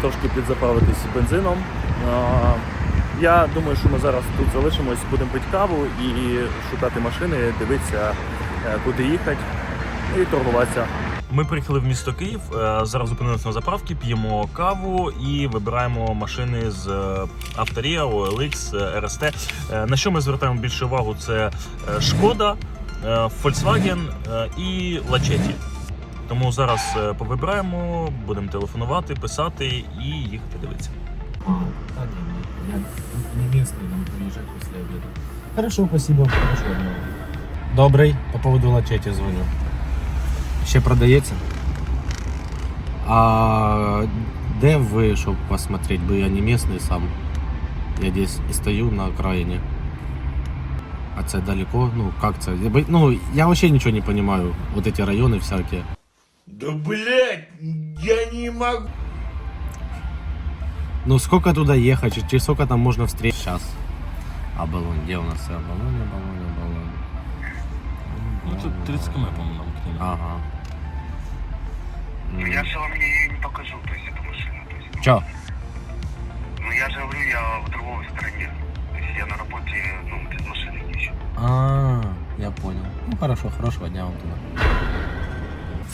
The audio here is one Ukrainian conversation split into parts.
трошки підзаправитись бензином. Я думаю, що ми зараз тут залишимось, будемо пити каву і шукати машини, дивитися, е, куди їхати і торгуватися. Ми приїхали в місто Київ. е, Зараз зупинилися на заправці, п'ємо каву і вибираємо машини з е, Авторія, OLX, RST. На що ми звертаємо більше увагу? Це Шкода, Volkswagen і Lachetti. Тому зараз е, повибираємо, будемо телефонувати, писати і їхати дивитися. А, да, не, не, я не местный, нам приезжать после обеда. Хорошо, спасибо. Хорошо, да. Добрий, по поводу лачеті дзвоню. Ще продається? А де ви, щоб посмотреть? Бо я не местный сам. Я здесь і стою на окраїні. А це далеко? Ну, как це? Я бо- Ну, я вообще ничего не понимаю. Вот эти районы всякие. Да блять, я не могу. Ну сколько туда ехать, чи сколько там можно встретить сейчас? Оболонь, где у нас Оболонь, Оболонь, Оболонь. Ну тут 30 км, по-моєму, нам к ним. Ага. Ну, я же вам ее не покажу, то есть эту машину. То есть, Чё? ну я же говорю, я в другой стране. То есть я на работе, ну, без машины не ищу. А, я понял. Ну хорошо, хорошего дня вам туда.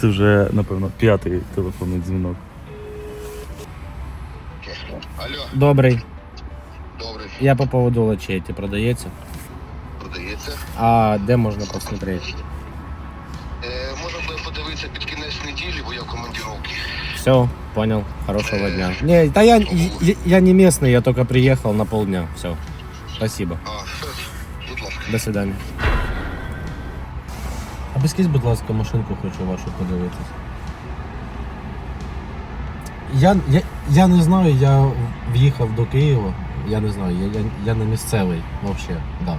Це вже, напевно, п'ятий телефонний дзвінок. Алло, Добрий. добрий. Я по поводу лачети продається. Продається. А де можна посмотрети? Е, можна буде подивитися під кінець неділі, бо я в командировці. Все, понял. Хорошего дня. Не, да я, я, я не местный, я только приехал на полдня. Все. Спасибо. А, все, будь ласка. До свидання. А безкись, будь ласка, машинку хочу вашу подивитись. Я, я, я не знаю, я в'їхав до Києва. Я не знаю, я, я, я не місцевий взагалі, да.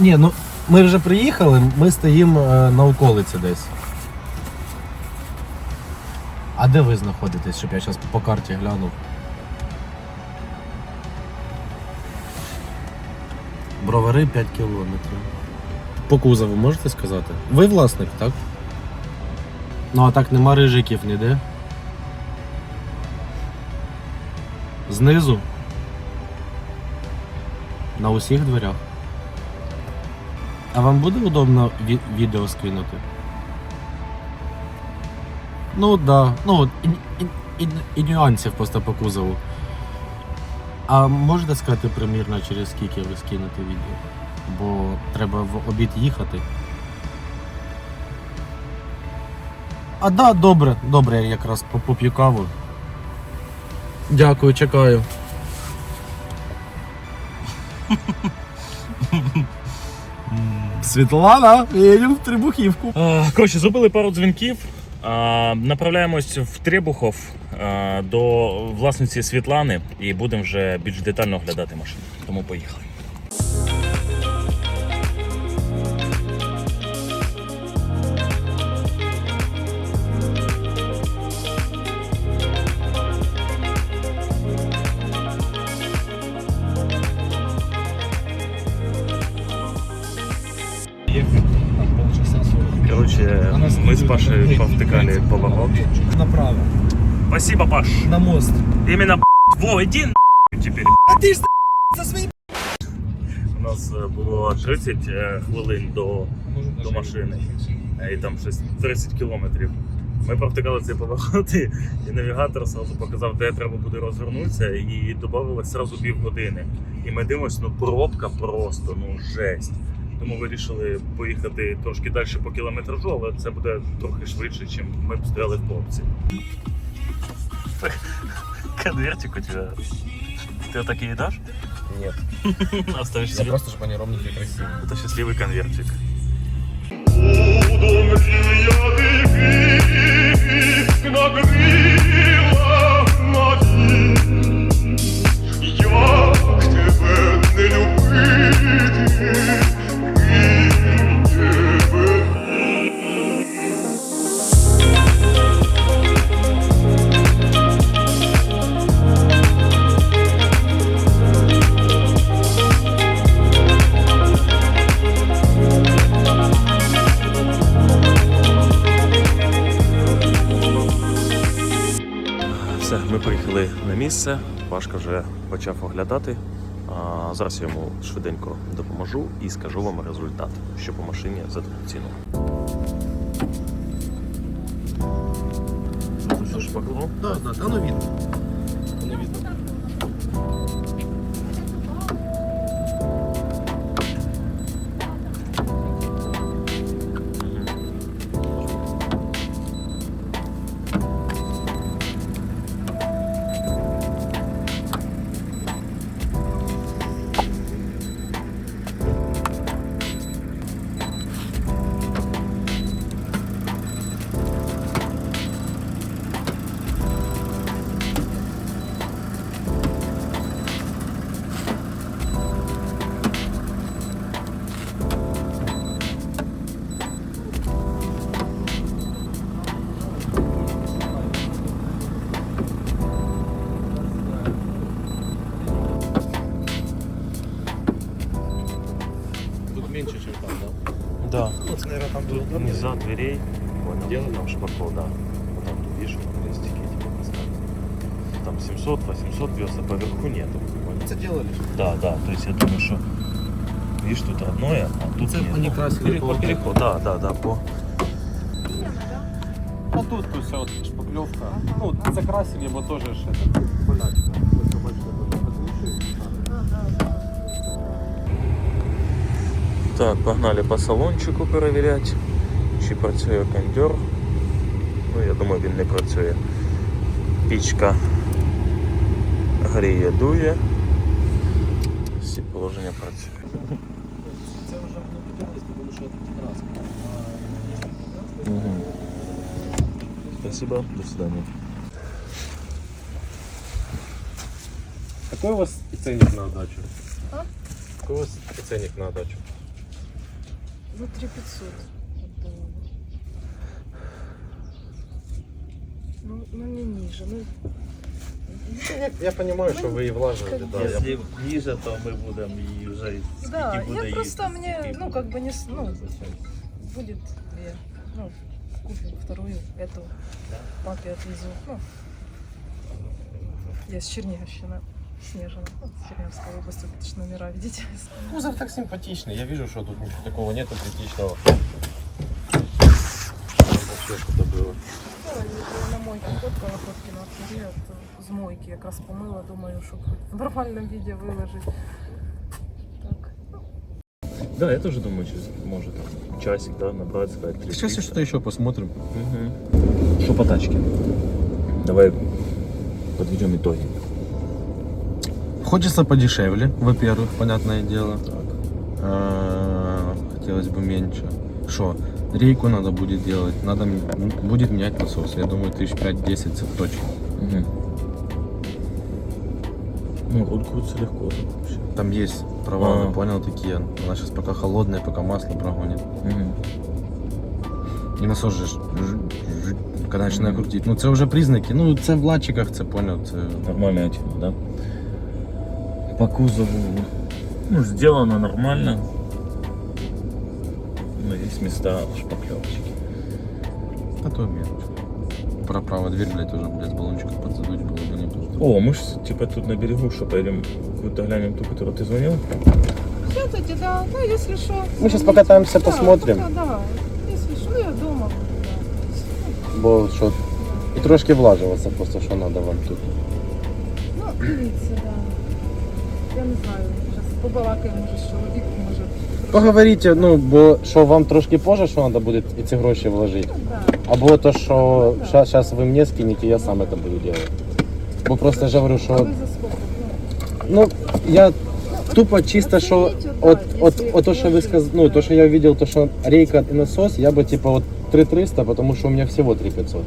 Ні, ну ми вже приїхали, ми стоїмо е, на околиці десь. А де ви знаходитесь, щоб я зараз по карті глянув? Бровари 5 кілометрів. По кузову можете сказати? Ви власник, так? Ну а так нема рижиків ніде. Знизу. На усіх дверях. А вам буде удобно ві- відео скинути? Ну да. Ну, і, і, і, і нюансів просто по кузову. А можете сказати примірно через скільки ви скинете відео? Бо треба в обід їхати. А да, добре, добре, я якраз по- поп'ю каву. Дякую, чекаю. Світлана, їдемо в Трибухівку. Е, Коротше, зробили пару дзвінків. Е, Направляємось в Требухов е, до власниці Світлани і будемо вже більш детально оглядати машину. Тому поїхали. Повтыкали. Направо, Спасибо, Паш. на мост. Именно Во, иди теперь. А ти ж за свої У нас е, було 30 е, хвилин до, до машини. Е, І там щось 30 кілометрів. Ми провтикали цей поворот, і і навігатор сразу показав, де треба буде розвернутися, і додавалось сразу півгодини. І ми дивимося, ну пробка просто, ну жесть. Тому вирішили поїхати трошки далі по кілометражу, але це буде трохи швидше, ніж ми б стояли в пробці. Конвертик у тебе. Ти так і їдаш? Нет, Оставишь я себе. просто, чтобы они ровненькие и красивые. Это счастливый конвертик. Як тебе не любити, Все, ми приїхали на місце. Пашка вже почав оглядати. А зараз я йому швиденько допоможу і скажу вам результат, що по машині за таку ціну. Це шпакло. Да, да, ну видно. Дверей. Вот дело там шпакло, да. Вот там тут видишь, эти поставили. Там 700, 800 вез, а поверху нету. Это делали. Да, да, то есть я думаю, что видишь, тут родное, а тут Це нет. вони красили Переход, по- переход, да, да, да, по... А тут, тут вся вот шпаклевка. Ну, закрасили его тоже ж это. Так, погнали по салончику перевіряти, чи працює кондьор. Ну, я думаю, він не працює. Пічка гріє, дує. Всі положення працюють. Це вже не піднялось, тому що це краска. Угу. Спасибо, до свидания. Какой у вас ценник на отдачу? А? Какой у вас ценник на отдачу? Ну, 3500 отдала. Ну, не ниже. Ну, Я, я понимаю, что вы и влаживали, да. я- Якщо ниже, то ми будемо її вже да, я просто мне, ну, как бы не, с- ну, будет две. Ну, купим вторую, эту папе отвезу. Ну, я с Черниговщины, Снежина, ну, с Черниговской области, вот эти номера, видите? Кузов так симпатичный. Я вижу, что тут ничего такого нету критичного. Вообще что-то было Ну, і на мойку фоткала фотки на авторі, от з мойки якраз помила, думаю, щоб в нормальному віді виложити. Так. Да, я тоже думаю, через, может, там, часик, да, набрать, сказать. три Сейчас триста. что-то еще посмотрим. Мгм. Что по тачке? Давай подведем итоги. Хочется подешевле, во-первых, понятное дело. Так. А, Хотелось бы меньше. Что? Рейку надо будет делать, надо будет менять насос. Я думаю, тысяч 5-10 это точно. Ну, руль легко тут вообще. Там есть права, А. я понял, такие. Она сейчас пока холодная, пока масло прогонит. Угу. І насос же ж, ж- ж- коли починає крутити. Ну це вже признаки. Ну це в латчиках, це поняв. Це Нормальная тема, да? По кузову, ну, сделано нормально. Но есть места шпаклевочки. а то мелочь. Про право дверь, блядь, тоже, блядь, с баллончиком подзадуть было бы неплохо. О, мы же типа тут на берегу, что поедем, какую-то глянем ту, которую ты звонил? Кстати, да, ну если что. Мы щас покатаемся, да, посмотрим. пока, да, если что, ну я дома. Да. Бо що. І трошки влажуватися просто, що треба вам тут. Ну, дивіться, да. Я не знаю, зараз побалакаємо, може, з чоловіком, може. Поговоріть, ну, бо що вам трошки позже, що треба буде і ці гроші вложити. Ну, да. Або то, що зараз ви мені скинете, я сам це буду робити. Бо просто я ж говорю, А що ви за сколько? Ну, Ну, я тупо чисто, що от, от, от то, що ви сказали, ну, то, що я увидел, то, що рейка і насос, я бы типа от 3300, потому что у меня всего 3500.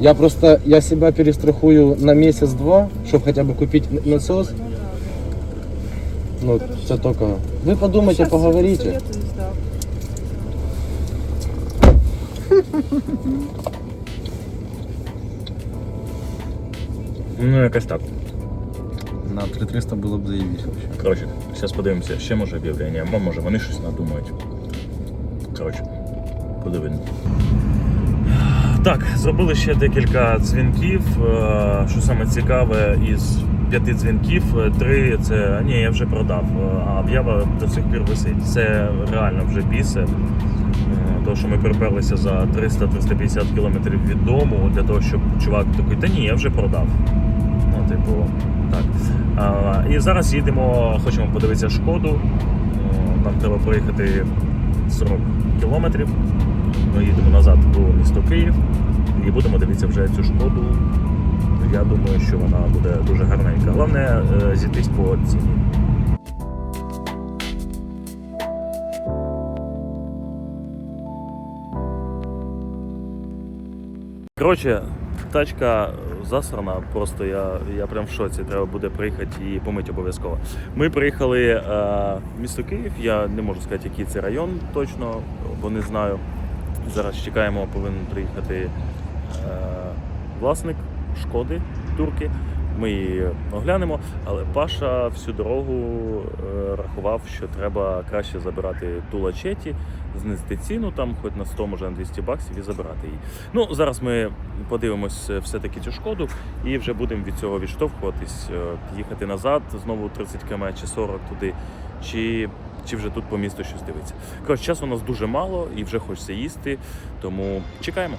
Я просто, я себя перестрахую на месяц-два, чтобы хотя бы купить н- насос. ну Ну, да. це только. Ви подумайте, Щас поговорите. советуюсь, да. Ну, якось так. На 3300 було б заявіть вообще. Коротше, зараз подивимося, ще може об'явлення, а може вони щось надумають. Коротше, подивимо. Так, зробили ще декілька дзвінків. Е, Що саме цікаве, із п'яти дзвінків, е, три це ні, я вже продав, е, а об'ява до сих пір висить. Це реально вже бісе. Е, Тому що ми приперлися за 300-350 кілометрів від дому для того, щоб чувак такий, та ні, я вже продав. Ну, типу, так. А, і зараз їдемо, хочемо подивитися шкоду. Нам треба проїхати 40 кілометрів. Ми їдемо назад до міста Київ і будемо дивитися вже цю шкоду. Я думаю, що вона буде дуже гарненька. Головне е, зійтись по ціні. Коротше, тачка засрана, просто я, я прям в шоці. Треба буде приїхати і помити обов'язково. Ми приїхали е, в місто Київ. Я не можу сказати, який це район точно, бо не знаю. Зараз чекаємо, повинен приїхати е, власник шкоди турки. Ми її оглянемо, але Паша всю дорогу е, рахував, що треба краще забирати ту лачеті, знизити ціну там, хоч на 100, може на 200 баксів і забирати її. Ну, зараз ми подивимось е, все-таки цю шкоду і вже будемо від цього відштовхуватись, е, їхати назад, знову 30 км чи 40 туди, чи, чи вже тут по місту щось дивитися. Коротше, часу у нас дуже мало і вже хочеться їсти, тому чекаємо.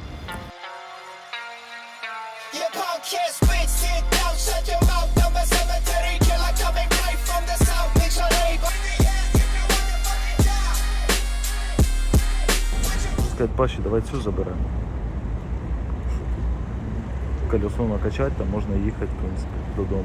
Сказать, Паші, давай цю заберемо. Колесо накачать, там можна їхати, в принципі, додому.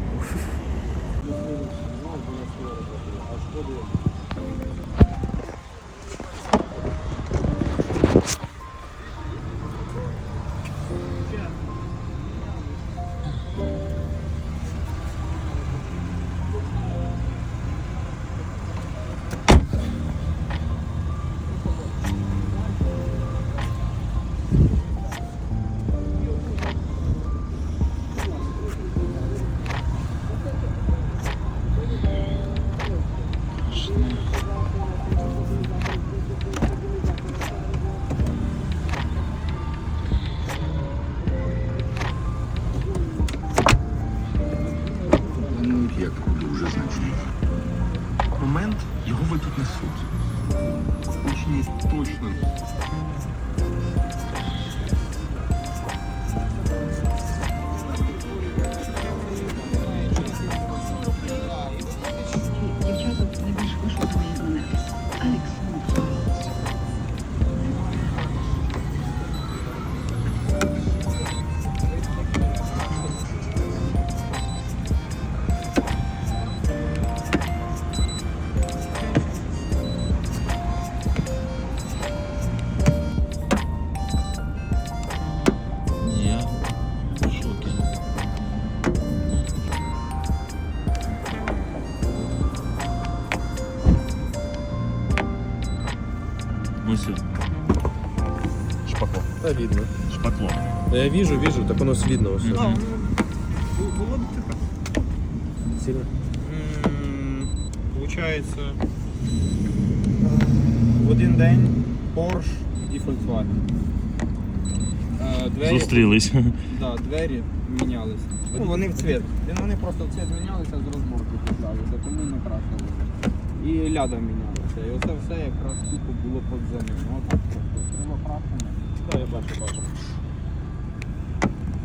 Ну. Шпакло. Да, видно. Шпакло. Да я вижу, вижу, так оно видно все. Мгм. Сильно? Получається в один день Porsche і Volkswagen. Е, Двері, Зустрілись. да, двері мінялися. Ну, вони в цвіт. Вони просто в цвіт мінялися з розборки кидалися, тому не красилися. І ляда мінялася. І оце все якраз тупо було під заміну. Отак просто. Крило крашене. Да, я бачу, бачу.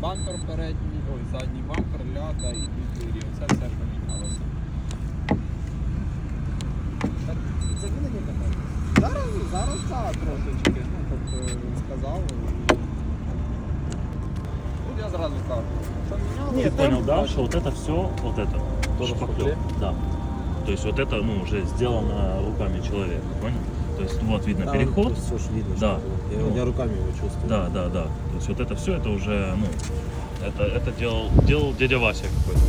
Бампер передній, ой, задній бампер, ляда і дві двері. Оце все помінялося. Це ви не катаєте? Зараз, зараз так трошечки. Ну, тобто сказав. і- Тут я зразу кажу. Що мінялося? Ты понял, да, что вот это все, вот это, тоже шпакле? шпаклев. Да. То есть вот это, ну, уже сделано руками человека, понял? То есть вот видно Да, переход. Все ж видно. Да. что. Я, Ну. я руками его чувствую. Да, да, да. То есть вот это все, это уже, ну, это, это делал, делал дядя Вася какой-то.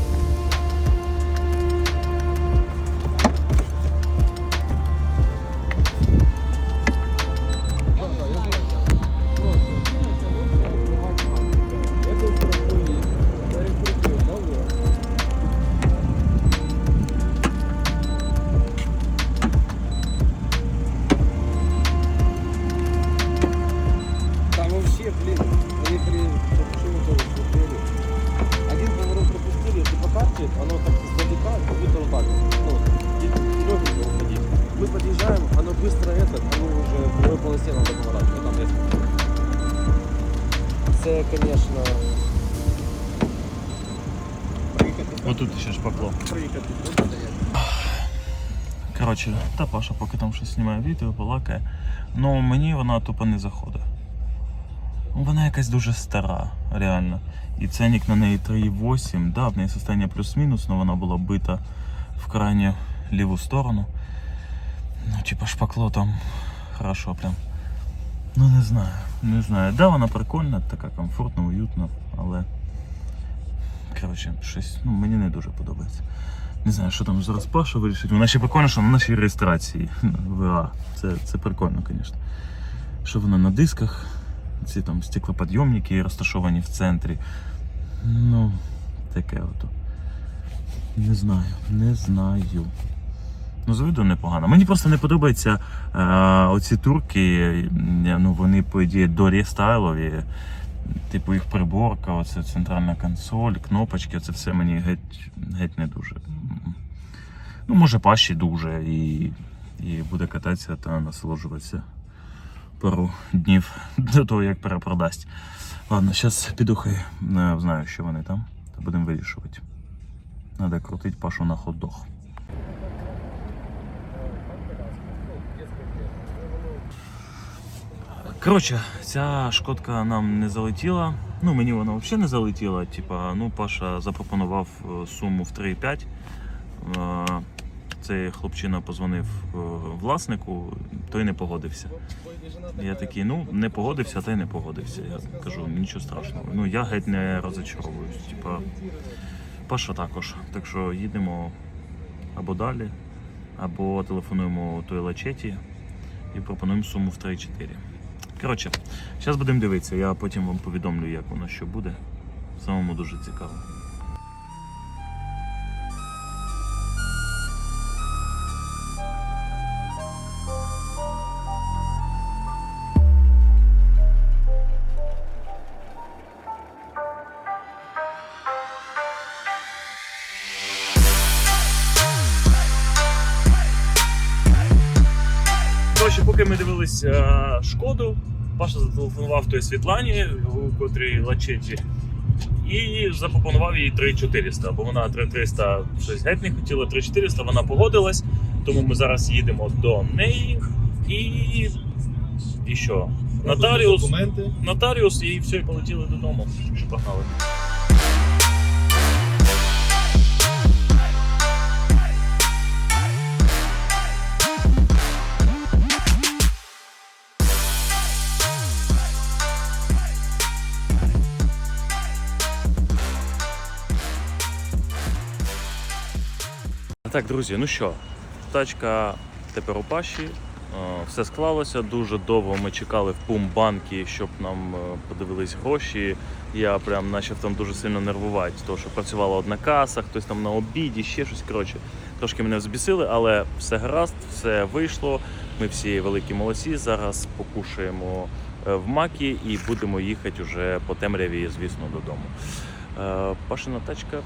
Отут ще шпакло. Коротше, та Паша поки там щось знімає відео, балакає. Ну мені вона тупо не заходить. Ну, Вона якась дуже стара, реально. І ценник на неї 3,8. Да, в неї состояння плюс-мінус, але вона була бита в крайню ліву сторону. Ну, типа шпакло там хорошо прям. Ну не знаю, не знаю. Да, вона прикольна, така комфортна, уютна, але. Коротше, щось ну, мені не дуже подобається. Не знаю, що там зараз Паша вирішить. Вона ще прикольно, що на нашій реєстрації ВА. Це, це прикольно, звісно. Що вона на дисках, ці там стеклоподйомники розташовані в центрі. Ну, таке ото. Не знаю, не знаю. Ну, з непогано. Мені просто не подобаються е, оці турки, е, ну вони, по ідеї, до рестайлові. Типу їх приборка, оце центральна консоль, кнопочки, це все мені геть, геть не дуже. Ну, може, пащі дуже і, і буде кататися та насолоджуватися пару днів до того, як перепродасть. Ладно, зараз піду хай знаю, що вони там, та будемо вирішувати. Треба крутити пашу на хот-дог. Коротше, ця шкодка нам не залетіла. Ну, мені вона взагалі не залетіла. Типа, ну, Паша запропонував е, суму в 3,5. Е, Цей хлопчина позвонив е, власнику, той не погодився. Я такий, ну, не погодився, та й не погодився. Я кажу, нічого страшного. Ну, я геть не розочаровуюсь. Типа, Паша також. Так що їдемо або далі, або телефонуємо той лачеті і пропонуємо суму в 3-4. Коротше, зараз будемо дивитися, я потім вам повідомлю, як воно що буде. Самому дуже цікаво. Поки ми дивилися шкоду, Паша зателефонував той Світлані, у котрій лачеті, і запропонував їй 3400, бо вона 3300 щось геть не хотіла, 3400 вона погодилась, тому ми зараз їдемо до неї і. І що? Нотаріус, нотаріус і все, і полетіли додому. Що погнали. Так, друзі, ну що, тачка тепер у паші. Е, Все склалося. Дуже довго ми чекали в пумбанки, щоб нам е, подивились гроші. Я прям почав там дуже сильно нервувати, тому що працювала одна каса, хтось там на обіді, ще щось. Коротше, трошки мене взбісили, але все гаразд, все вийшло. Ми всі великі молодці. Зараз покушаємо е, в макі і будемо їхати вже по темряві, звісно, додому. Пашина тачка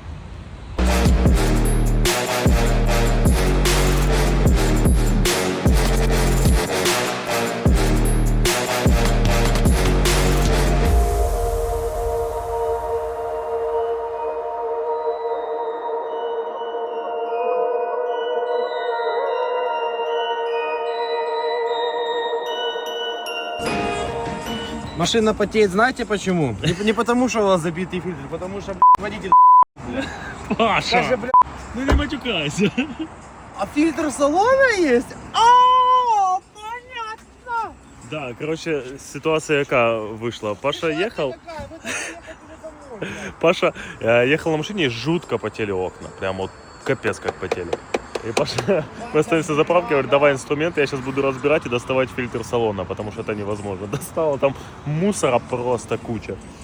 Машина потеет, знаете почему? Не, не потому, что у вас забитый фильтр, потому что, блядь, водитель... Паша! Каже, блядь, Ну не матюкайся. а фильтр салона есть? А, понятно! Да, коротше, ситуація яка вийшла. Паша їхав. Паша э, ехал на машине и жутко потели окна. Прям вот капец как потели. И Паша, мы остаемся за заправке, говорит, давай инструменты, я сейчас буду разбирать и доставать фильтр салона, потому что это невозможно. Достала там мусора просто куча.